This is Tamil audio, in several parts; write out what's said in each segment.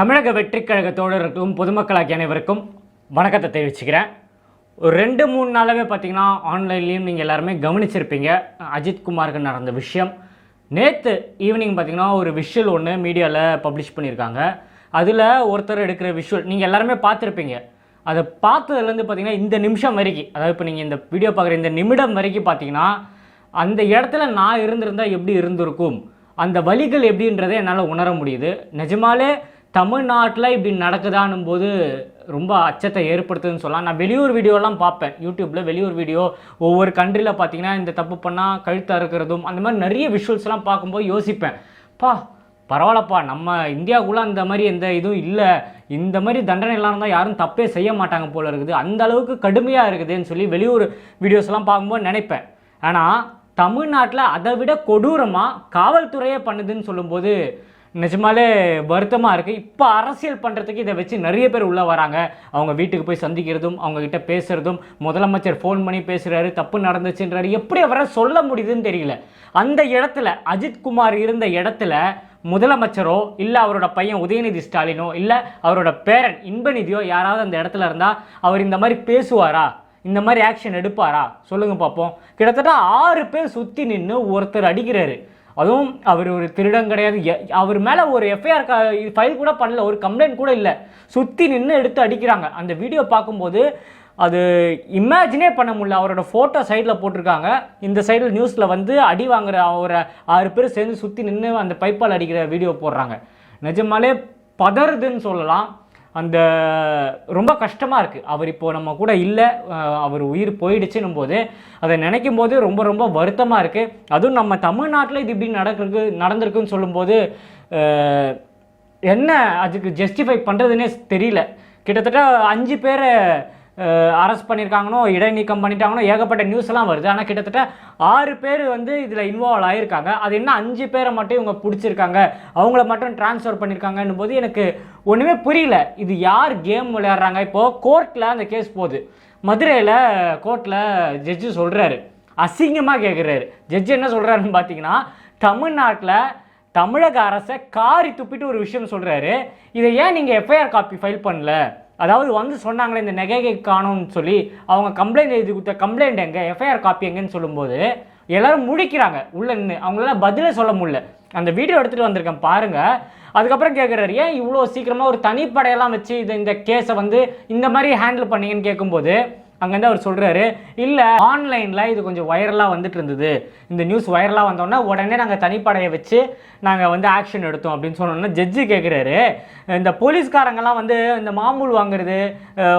தமிழக வெற்றிக் கழக தோழர்களுக்கும் பொதுமக்களாகிய அனைவருக்கும் வணக்கத்தை தெரிவிச்சுக்கிறேன். ஒரு ரெண்டு மூணு நாளாகவே பார்த்தீங்கன்னா ஆன்லைன்லேயும் நீங்கள் எல்லாருமே கவனிச்சிருப்பீங்க. அஜித்குமாருக்கு நடந்த விஷயம். நேற்று ஈவினிங் பார்த்தீங்கன்னா ஒரு விஷுவல் ஒன்று மீடியாவில் பப்ளிஷ் பண்ணியிருக்காங்க. அதில் ஒருத்தர் எடுக்கிற விஷுவல் நீங்கள் எல்லாருமே பார்த்துருப்பீங்க. அதை பார்த்ததுலேருந்து பார்த்தீங்கன்னா இந்த நிமிஷம் வரைக்கும் அதாவது இப்போ நீங்கள் இந்த வீடியோ பார்க்குற இந்த நிமிடம் வரைக்கும் பார்த்தீங்கன்னா அந்த இடத்துல நான் இருந்திருந்தால் எப்படி இருந்திருக்கும்? அந்த வழிகள் எப்படின்றதை என்னால் உணர முடியுது. நிஜமாலே தமிழ்நாட்டில் இப்படி நடக்குதானும் போது ரொம்ப அச்சத்தை ஏற்படுத்துதுன்னு சொல்லலாம். நான் வெளியூர் வீடியோலாம் பார்ப்பேன். யூடியூப்பில் வெளியூர் வீடியோ ஒவ்வொரு கண்ட்ரியில் பார்த்தீங்கன்னா இந்த தப்பு பண்ணால் கழுத்து அறுக்கிறதும் அந்த மாதிரி நிறைய விஷுவல்ஸ்லாம் பார்க்கும்போது யோசிப்பேன். பா பரவாயில்லப்பா நம்ம இந்தியாவுக்குள்ளே அந்த மாதிரி எந்த இதுவும் இல்லை. இந்த மாதிரி தண்டனை எல்லாம் இருந்தால் யாரும் தப்பே செய்ய மாட்டாங்க போல இருக்குது. அந்த அளவுக்கு கடுமையாக இருக்குதுன்னு சொல்லி வெளியூர் வீடியோஸ்லாம் பார்க்கும்போது நினைப்பேன். ஆனால் தமிழ்நாட்டில் அதை விட கொடூரமாக காவல்துறையே பண்ணுதுன்னு சொல்லும்போது நிஜமாலே வருத்தமாக இருக்குது இப்போ அரசியல் பண்ணுறதுக்கு இதை வச்சு நிறைய பேர் உள்ளே வராங்க. அவங்க வீட்டுக்கு போய் சந்திக்கிறதும் அவங்கக்கிட்ட பேசுகிறதும் முதலமைச்சர் ஃபோன் பண்ணி பேசுகிறாரு தப்பு நடந்துச்சுன்றாரு. எப்படி அவரை சொல்ல முடியுதுன்னு தெரியல. அந்த இடத்துல அஜித்குமார் இருந்த இடத்துல முதலமைச்சரோ இல்லை அவரோட பையன் உதயநிதி ஸ்டாலினோ இல்லை அவரோட பேரன் இன்பநிதியோ யாராவது அந்த இடத்துல இருந்தால் அவர் இந்த மாதிரி பேசுவாரா? இந்த மாதிரி ஆக்ஷன் எடுப்பாரா? சொல்லுங்கள் பார்ப்போம் கிட்டத்தட்ட ஆறு பேர் சுற்றி நின்று ஒருத்தர் அடிக்கிறாரு. அதுவும் அவர் ஒரு திருடன் கிடையாது. எ- அவர் மேலே ஒரு எஃப்ஐஆர் ஃபைல் கூட பண்ணல ஒரு கம்ப்ளைண்ட் கூட இல்லை. சுற்றி நின்று எடுத்து அடிக்கிறாங்க. அந்த வீடியோ பார்க்கும்போது அது இமேஜினே பண்ண முடியல. அவரோட ஃபோட்டோ சைடில் போட்டிருக்காங்க. இந்த சைடில் நியூஸில் வந்து அடி வாங்குற அவரை ஆறு பேர் சேர்ந்து சுற்றி நின்று அந்த பைப்பால் அடிக்கிற வீடியோ போடுறாங்க. நிஜமாலே பதறுதுன்னு சொல்லலாம். அந்த ரொம்ப கஷ்டமாக இருக்குது அவர் இப்போது நம்ம கூட இல்லை அவர் உயிர் போயிடுச்சுன்னும் போது அதை நினைக்கும் போது ரொம்ப ரொம்ப வருத்தமாக இருக்குது அதுவும் நம்ம தமிழ்நாட்டில் இது இப்படி நடக்கிறது நடந்திருக்குன்னு சொல்லும்போது என்ன அதுக்கு ஜஸ்டிஃபை பண்ணுறதுனே தெரியல. கிட்டத்தட்ட அஞ்சு பேரை அரெஸ்ட் பண்ணியிருக்காங்கனோ இடைநீக்கம் பண்ணிட்டாங்கனோ ஏகப்பட்ட நியூஸ் எல்லாம் வருது. ஆனால் கிட்டத்தட்ட ஆறு பேர் வந்து இதில் இன்வால்வ் ஆகியிருக்காங்க அது என்ன அஞ்சு பேரை மட்டும் இவங்க பிடிச்சிருக்காங்க? அவங்கள மட்டும் டிரான்ஸ்ஃபர் பண்ணியிருக்காங்கன்னும் போது எனக்கு ஒன்றுமே புரியல. இது யார் கேம் விளையாடுறாங்க? இப்போது கோர்ட்டில் அந்த கேஸ் போகுது. மதுரையில் கோர்ட்டில் ஜட்ஜு சொல்கிறாரு அசிங்கமாக கேட்குறாரு ஜட்ஜு என்ன சொல்கிறாருன்னு பார்த்தீங்கன்னா தமிழ்நாட்டில் தமிழக அரசை காரி துப்பிட்டு ஒரு விஷயம் சொல்கிறாரு இதை ஏன் நீங்கள் எஃப்ஐஆர் காப்பி ஃபைல் பண்ணல? அதாவது வந்து சொன்னாங்களே இந்த நெகைகை காணும்னு சொல்லி அவங்க கம்ப்ளைண்ட் எழுதி கொடுத்த கம்ப்ளைண்ட் எங்கே எஃப்ஐஆர் காப்பி எங்கேன்னு சொல்லும்போது எல்லாரும் முழிக்கிறாங்க. உள்ள நின்று அவங்களால பதிலே சொல்ல முடியல. அந்த வீடியோ எடுத்துகிட்டு வந்திருக்கேன் பாருங்க. அதுக்கப்புறம் கேட்குறாரு ஏன் இவ்வளோ சீக்கிரமாக ஒரு தனிப்படையெல்லாம் வச்சு இது இந்த கேஸை வந்து இந்த மாதிரி ஹேண்டில் பண்ணீங்கன்னு கேட்கும்போது அங்கேருந்து அவர் சொல்கிறாரு இல்லை ஆன்லைனில் இது கொஞ்சம் வைரலாக வந்துட்டு இருந்தது இந்த நியூஸ் வைரலாக வந்தோடனே உடனே நாங்கள் தனிப்படையை வச்சு நாங்கள் வந்து ஆக்ஷன் எடுத்தோம் அப்படின்னு சொன்னோன்னா ஜட்ஜி கேட்குறாரு இந்த போலீஸ்காரங்கெல்லாம் வந்து இந்த மாமூல் வாங்குறது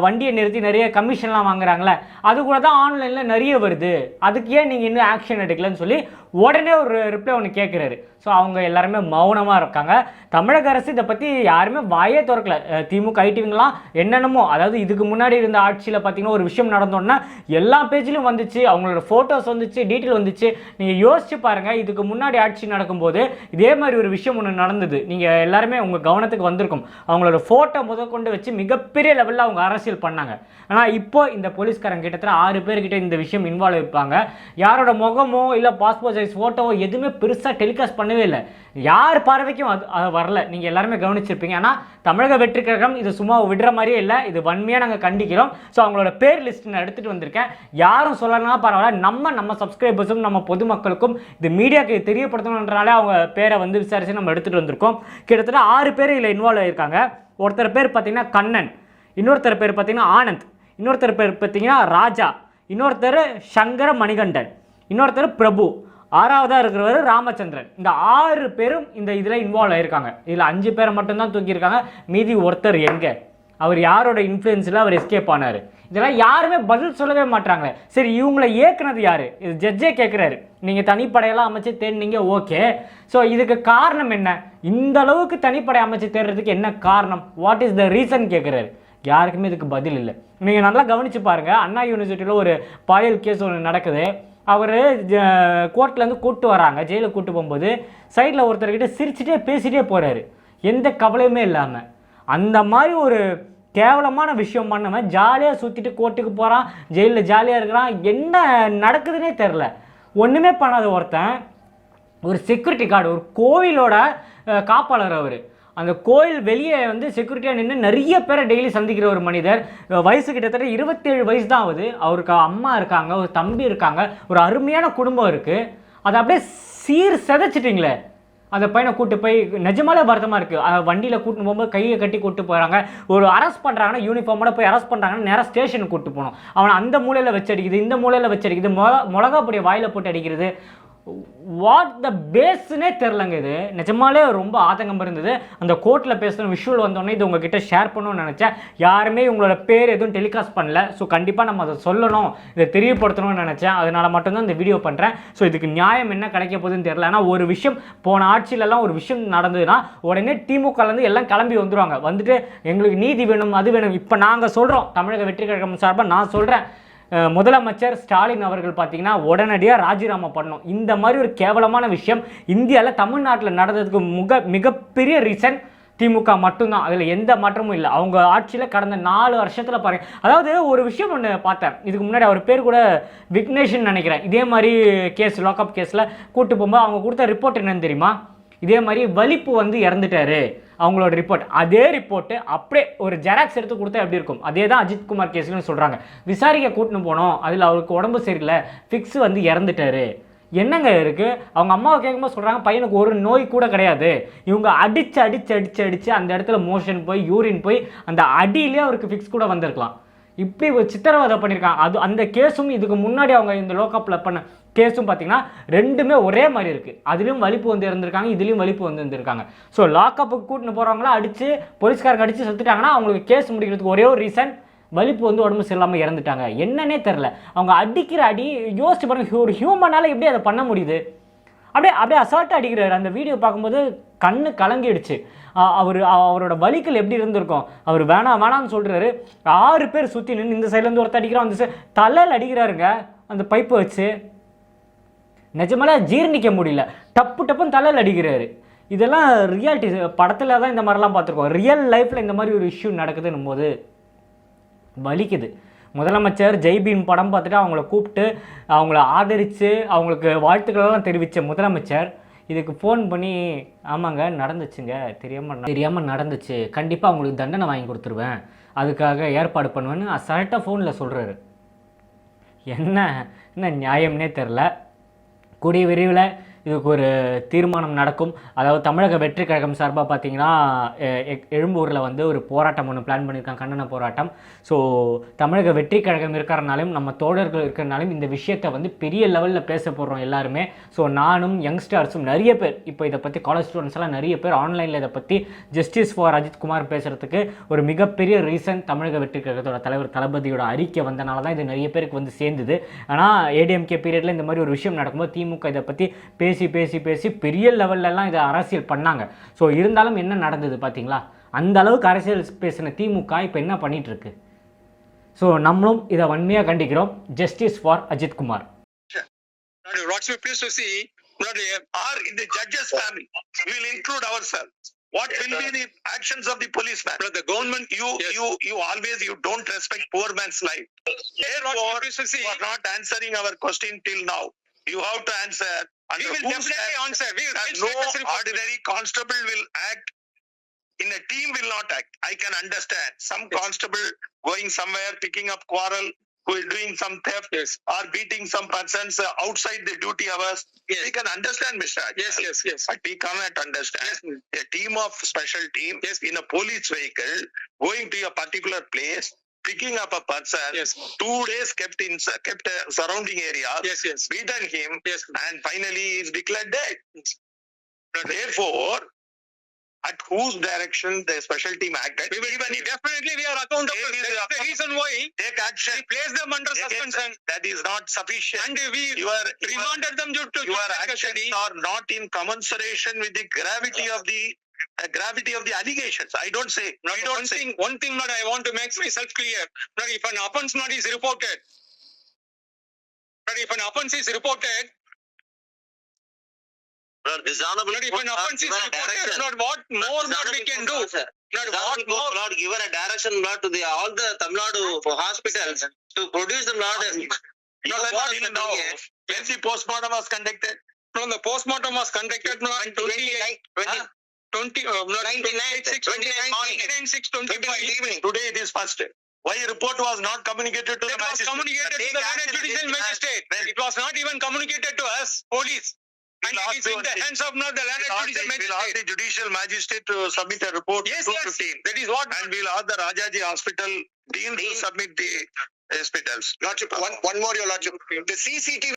வண்டியை நிறுத்தி நிறைய கமிஷன்லாம் வாங்குறாங்களே அது கூட தான் ஆன்லைனில் நிறைய வருது. அதுக்கு ஏன் நீங்கள் இன்னும் ஆக்ஷன் எடுக்கலன்னு சொல்லி உடனே ஒரு ரிப்ளை ஒன்று கேட்குறாரு ஸோ அவங்க எல்லாருமே மௌனமாக இருக்காங்க. தமிழக அரசு இதை பற்றி யாருமே வாயே திறக்கல. திமுக ஐடிவிங்கெலாம் என்னென்னமோ அதாவது இதுக்கு முன்னாடி இருந்த ஆட்சியில் பார்த்தீங்கன்னா ஒரு விஷயம் நடந்தோன்னா எல்லா பேஜிலும் வந்துச்சு அவங்களோட ஃபோட்டோஸ் வந்துச்சு டீட்டெயில் வந்துச்சு. நீங்கள் யோசிச்சு பாருங்கள் இதுக்கு முன்னாடி ஆட்சி நடக்கும்போது இதே மாதிரி ஒரு விஷயம் ஒன்று நடந்தது. நீங்கள் எல்லாருமே உங்கள் கவனத்துக்கு வந்திருக்கும். அவங்களோட ஃபோட்டோ முதற்கொண்டு வச்சு மிகப்பெரிய லெவலில் அவங்க அரசியல் பண்ணாங்க. ஆனால் இப்போ இந்த போலீஸ்காரங்க கிட்டத்தட்ட ஆறு பேர்கிட்ட இந்த விஷயம் இன்வால்வ் இருப்பாங்க யாரோட முகமோ இல்லை பாஸ்போர்ட் சைஸ் ஃபோட்டோவோ எதுவுமே பெருசாக டெலிகாஸ்ட் பண்ணவே இல்லை. யார் பார்வைக்கும் அது அது வரல. நீங்கள் எல்லாருமே கவனிச்சிருப்பீங்க. ஆனால் தமிழக வெற்றி கழகம் இது சும்மா விடுற மாதிரியே இல்லை. இது வன்மையாக நாங்கள் கண்டிக்கிறோம். ஸோ அவங்களோட பேர் லிஸ்ட் நான் எடுத்துகிட்டு வந்திருக்கேன். யாரும் சொல்லலாம் பரவாயில்ல. நம்ம நம்ம சப்ஸ்கிரைபர்ஸும் நம்ம பொதுமக்களுக்கும் இது மீடியாவுக்கு தெரியப்படுத்தணுன்றனால அவங்க பேரை வந்து விசாரித்து நம்ம எடுத்துகிட்டு வந்திருக்கோம். கிட்டத்தட்ட ஆறு பேர் இதில் இன்வால்வ் ஆகியிருக்காங்க ஒருத்தர் பேர் பார்த்தீங்கன்னா கண்ணன். இன்னொருத்தர் பேர் பார்த்தீங்கன்னா ஆனந்த். இன்னொருத்தர் பேர் பார்த்தீங்கன்னா ராஜா. இன்னொருத்தர் சங்கர மணிகண்டன் இன்னொருத்தர் பிரபு. ஆறாவதாக இருக்கிறவர் ராமச்சந்திரன். இந்த ஆறு பேரும் இந்த இதில் இன்வால்வ் ஆகியிருக்காங்க இதில் அஞ்சு பேரை மட்டும்தான் தூக்கியிருக்காங்க. மீதி ஒருத்தர் எங்கே? அவர் யாரோட இன்ஃப்ளூயன்ஸில் அவர் எஸ்கேப் ஆனார். இதெல்லாம் யாருமே பதில் சொல்லவே மாட்டாங்க சரி இவங்களை ஏக்குனது யார்? இது ஜட்ஜே கேட்குறாரு நீங்கள் தனிப்படையெல்லாம் அமைச்சு தேடினீங்க ஓகே ஸோ இதுக்கு காரணம் என்ன? இந்த அளவுக்கு தனிப்படை அமைச்சு தேடுறதுக்கு என்ன காரணம்? வாட் இஸ் த ரீசன் கேட்குறாரு யாருக்குமே இதுக்கு பதில் இல்லை. நீங்கள் நல்லா கவனிச்சு பாருங்க. அண்ணா யூனிவர்சிட்டியில் ஒரு பாயல் கேஸ் ஒன்று நடக்குது. அவர் கோர்ட்லேருந்து கூப்பிட்டு வராங்க. ஜெயிலுக்கு கூட்டு போகும்போது சைடில் ஒருத்தர்கிட்ட சிரிச்சுட்டே பேசிகிட்டே போகிறாரு எந்த கவலையுமே இல்லாமல் அந்த மாதிரி ஒரு கேவலமான விஷயம் பண்ணவன் ஜாலியாக சுற்றிட்டு கோர்ட்டுக்கு போகிறான் ஜெயிலில் ஜாலியாக இருக்கிறான். என்ன நடக்குதுன்னே தெரில ஒன்றுமே பண்ணாத ஒருத்தன் ஒரு செக்யூரிட்டி கார்டு ஒரு கோவிலோட காப்பாளர் அவர். அந்த கோயில் வெளியே வந்து செக்யூரிட்டியாக நின்று நிறைய பேரை டெய்லி சந்திக்கிற ஒரு மனிதர். வயசு கிட்டத்தட்ட இருபத்தேழு வயசு தான் ஆகுது. அவருக்கு அம்மா இருக்காங்க ஒரு தம்பி இருக்காங்க ஒரு அருமையான குடும்பம் இருக்குது அதை அப்படியே சீர் செதைச்சிட்டிங்களே. அந்த பையனை கூட்டு போய் நிஜமாலே வருத்தமாக இருக்குது வண்டியில் கூட்டினு போகும்போது கையை கட்டி கூட்டு போகிறாங்க ஒரு அரெஸ்ட் பண்ணுறாங்கன்னா யூனிஃபார்மோட போய் அரெஸ்ட் பண்ணுறாங்கன்னா நேராக ஸ்டேஷனுக்கு கூட்டு போகணும். அவனை அந்த மூலையில் வச்சு அடிக்குது இந்த மூலையில் வச்சு அடிக்குது மொள மிளகா பொடியை வாயில் போட்டு அடிக்கிறது. வாட் த பேஸ்னே தெரிலங்க இது. நிஜமாலே ரொம்ப ஆதங்கம் இருந்தது. அந்த கோர்ட்டில் பேசுன விஷுவல் வந்தோடனே இது உங்ககிட்ட ஷேர் பண்ணணும்னு நினச்சேன். யாருமே உங்களோட பேர் எதுவும் டெலிகாஸ்ட் பண்ணல. ஸோ கண்டிப்பாக நம்ம அதை சொல்லணும். இதை தெரியப்படுத்தணும்னு நினச்சேன். அதனால் மட்டும்தான் இந்த வீடியோ பண்ணுறேன் ஸோ இதுக்கு நியாயம் என்ன கிடைக்க போகுதுன்னு தெரியல. ஏன்னா ஒரு விஷயம் போன ஆட்சியிலலாம் ஒரு விஷயம் நடந்ததுன்னா உடனே திமுகலேருந்து எல்லாம் கிளம்பி வந்துருவாங்க. வந்துட்டு எங்களுக்கு நீதி வேணும் அது வேணும். இப்போ நாங்கள் சொல்கிறோம் தமிழக வெற்றி கழகம் சார்பாக நான் சொல்கிறேன் முதலமைச்சர் ஸ்டாலின் அவர்கள் பார்த்தீங்கன்னா உடனடியாக ராஜினாமா பண்ணணும். இந்த மாதிரி ஒரு கேவலமான விஷயம் இந்தியாவில் தமிழ்நாட்டில் நடந்ததுக்கு முக மிகப்பெரிய ரீசன் திமுக மட்டும்தான். அதில் எந்த மாற்றமும் இல்லை. அவங்க ஆட்சியில் கடந்த நாலு வருஷத்தில் பாருங்க. அதாவது ஒரு விஷயம் ஒன்று பார்த்தேன். இதுக்கு முன்னாடி அவர் பேர் கூட விக்னேஷன் நினைக்கிறேன். இதே மாதிரி கேஸ் லாக்அப் கேஸில் கூட்டு போகும்போது அவங்க கொடுத்த ரிப்போர்ட் என்னன்னு தெரியுமா? இதே மாதிரி வலிப்பு வந்து இறந்துட்டாரு. அவங்களோட ரிப்போர்ட் அதே ரிப்போர்ட்டு அப்படியே ஒரு ஜெராக்ஸ் எடுத்து கொடுத்தா எப்படி இருக்கும்? அதே தான் அஜித்குமார் கேஸ்னு சொல்கிறாங்க விசாரிக்க கூட்டின்னு போனோம். அதில் அவருக்கு உடம்பு சரியில்லை. ஃபிக்ஸ் வந்து இறந்துட்டாரு. என்னங்க இருக்குது அவங்க அம்மாவை கேட்கும்போது சொல்கிறாங்க பையனுக்கு ஒரு நோய் கூட கிடையாது. இவங்க அடிச்சு அடிச்சு அடிச்சு அடித்து அந்த இடத்துல மோஷன் போய் யூரின் போய் அந்த அடியிலே அவருக்கு ஃபிக்ஸ் கூட வந்திருக்கலாம். இப்படி ஒரு சித்திரவதை பண்ணியிருக்காங்க அது அந்த கேஸும் இதுக்கு முன்னாடி அவங்க இந்த லோக்கப்பில் பண்ண கேஸும் பார்த்தீங்கன்னா ரெண்டுமே ஒரே மாதிரி இருக்குது அதுலேயும் வலிப்பு வந்து இருந்திருக்காங்க இதுலேயும் வலிப்பு வந்து இருந்திருக்காங்க. ஸோ லாக்கப்புக்கு கூட்டின்னு போகிறவங்களாம் அடித்து போலீஸ்காரங்க அடித்து செத்துட்டாங்கன்னா அவங்களுக்கு கேஸ் முடிக்கிறதுக்கு ஒரே ஒரு ரீசன் வலிப்பு வந்து உடம்பு சரியில்லாமல் இறந்துட்டாங்க. என்னன்னே தெரில அவங்க அடிக்கிற அடி யோசிச்சு பாருங்க ஒரு ஹியூமனால் எப்படி அதை பண்ண முடியுது? அப்படியே அப்படியே அசால்ட்டாக அடிக்கிறார். அந்த வீடியோ பார்க்கும்போது கண்ணு கலங்கிடுச்சு. அவர் அவரோட வலிகள் எப்படி இருந்திருக்கும்? அவர் வேணாம் வேணாம்னு சொல்கிறாரு ஆறு பேர் சுற்றி நின்று இந்த சைட்லேருந்து ஒருத்தர் அடிக்கிறான் அந்த தலையில் அடிக்கிறாருங்க. அந்த பைப்பை வச்சு நிஜமெல்லாம் ஜீரணிக்க முடியல. டப்பு டப்புன்னு தலையில் அடிக்கிறாரு. இதெல்லாம் ரியாலிட்டி படத்தில் தான் இந்த மாதிரிலாம் பார்த்துருக்கோம். ரியல் லைஃப்பில் இந்த மாதிரி ஒரு இஷ்யூ நடக்குதுன்னும் போது வலிக்குது. முதலமைச்சர் ஜெய்பீம் படம் பார்த்துட்டு அவங்கள கூப்பிட்டு அவங்கள ஆதரித்து அவங்களுக்கு வாழ்த்துக்களெல்லாம் தெரிவித்த முதலமைச்சர் இதுக்கு ஃபோன் பண்ணி ஆமாங்க நடந்துச்சுங்க தெரியாமல் தெரியாமல் நடந்துச்சு. கண்டிப்பாக அவங்களுக்கு தண்டனை வாங்கி கொடுத்துருவேன். அதுக்காக ஏற்பாடு பண்ணுவேன்னு அசால்ட்டாக ஃபோனில் சொல்கிறாரு என்ன? என்ன நியாயம்னே தெரில கூடிய விரைவில் இதுக்கு ஒரு தீர்மானம் நடக்கும். அதாவது தமிழக வெற்றி கழகம் சார்பாக பார்த்தீங்கன்னா எழும்பூரில் வந்து ஒரு போராட்டம் ஒன்று பிளான் பண்ணியிருக்காங்க கண்டன போராட்டம். ஸோ தமிழக வெற்றி கழகம் இருக்கிறனாலும் நம்ம தோழர்கள் இருக்கிறனாலும் இந்த விஷயத்தை வந்து பெரிய லெவலில் பேச போடுறோம் எல்லாருமே. ஸோ நானும் யங்ஸ்டர்ஸும் நிறைய பேர் இப்போ இதை பற்றி காலேஜ் ஸ்டூடெண்ட்ஸ் எல்லாம் நிறைய பேர் ஆன்லைனில் இதை பற்றி ஜஸ்டிஸ் ஃபார் அஜித் குமார் பேசுகிறதுக்கு ஒரு மிகப்பெரிய ரீசன் தமிழக வெற்றி கழகத்தோட தலைவர் தளபதியோட அறிக்கை வந்தனால தான் இது நிறைய பேருக்கு வந்து சேர்ந்தது. ஆனால் ஏடிஎம்கே பீரியடில் இந்த மாதிரி ஒரு விஷயம் நடக்கும்போது திமுக இதை பற்றி பேசி பேசி பேசி பெரிய லெவல்லலாம் இதை அரசியல் பண்ணாங்க ஸோ இருந்தாலும் என்ன நடந்தது பார்த்தீங்களா அந்த அளவுக்கு அரசியல் பேசின திமுக இப்போ என்ன பண்ணிட்டு இருக்கு ஸோ நம்மளும் இதை வன்மையாக கண்டிக்கிறோம் justice for Ajith Kumar are in the judge's family. Will include ourselves. What will be the actions of the policeman? The government, you, you, you always, you don't respect poor man's life. Therefore, you are not answering our question till now. You have to answer. We will definitely answer. We will no take this report. ordinary constable will act. In a team will not act. I can understand. Some constable going somewhere, picking up quarrel, who is doing some theft Yes. or beating some persons uh, outside the duty hours. Yes. We can understand, Mr. Ajay. Yes, yes, yes. But we cannot understand Yes. a team of special team Yes. in a police vehicle going to a particular place, picking up a person, Yes. two days kept in kept uh, surrounding area, Yes, yes. beaten him, Yes. and finally he is declared dead. Therefore, at whose direction the special team acted, We will even definitely we are accountable. They will That is the reason why take action, we place them under Again, suspension that is not sufficient. and we your, your, remanded them due to your actions custody. are not in commensuration with the gravity of the gravity of the allegations. I don't say. Now, we one don't say. thing, one thing that I want to make myself clear. Now, if an offence not is reported, now, if an offence is reported, Lord, this honorable now, if an uh, offence is reported, not what more This that we can do. also- Not this what honorable more. court given a direction Lord to the all the Tamil Nadu for hospitals to produce them Lord as Not were what not the in now. When the postmortem was conducted, Now, the postmortem was conducted now 28. Twenty- Huh? Twenty, uh, not 29th, 29, 29th morning. 29, 6, 25. evening. Today it is first. Why report was not communicated to the It was magistrate? communicated to the land judicial magistrate. When- It was not even communicated to us, police. And We'll it in the- the hands of not the land We'll judicial we'll ask magistrate. the judicial magistrate to submit a report. Yes, two yes, that is what. And we'll ask the Rajaji Hospital dean to submit the hospitals. Lordship, one, one more, your lordship. The CCTV